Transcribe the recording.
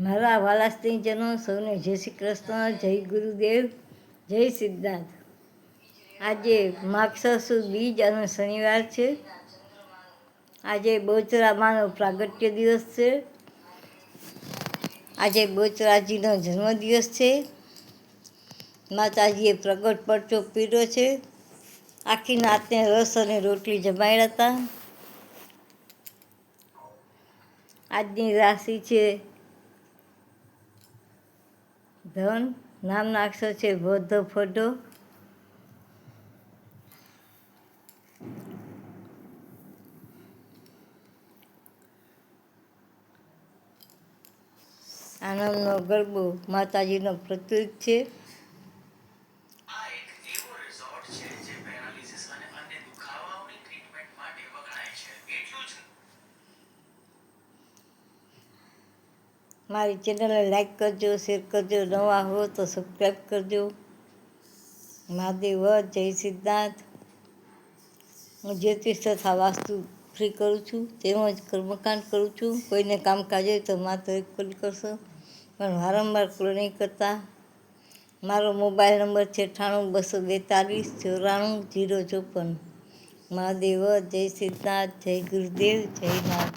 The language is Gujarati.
મારા વાલાસ્તીજનો સૌને જય શ્રી કૃષ્ણ, જય ગુરુદેવ, જય સિદ્ધાર્થ. આજે સુદ બીજ અને શનિવાર છે. આજે બોચરામાનો પ્રાગટ્ય દિવસ છે. આજે બોચરાજીનો જન્મદિવસ છે. માતાજીએ પ્રગટ પરચો પીરો છે. આખી નાતને રસ અને રોટલી જમાડ્યા હતા. આજની રાશિ છે ધન નામના અક્ષર છે બૌદ્ધ ફોટો આનંદનો ગરબો માતાજીનો પ્રતીક છે. આ એક એવો રિસોર્ટ છે જે પેરાલિસિસ અને અન્ય દુખાવાઓની ટ્રીટમેન્ટ માટે વખણાય છે એટલું જ મારી ચેનલને લાઈક કરજો શેર કરજો. નવા હો તો સબસ્ક્રાઈબ કરજો. મહાદેવ, જય સિદ્ધાર્થ. હું જ્યોતિષ તથા વાસ્તુ ફ્રી કરું છું. તેમજ કર્મકાંડ કરું છું. કોઈને કામકાજ હોય તો માત્ર એક કોલ કરશો. પણ વારંવાર કોલ નહીં કરતા. મારો મોબાઈલ નંબર છે અઠ્ઠાણું, બસો બેતાલીસ, ચોરાણું, જીરો ચોપન. મહાદેવ, જય સિદ્ધાર્થ, જય ગુરુદેવ, જય નાથ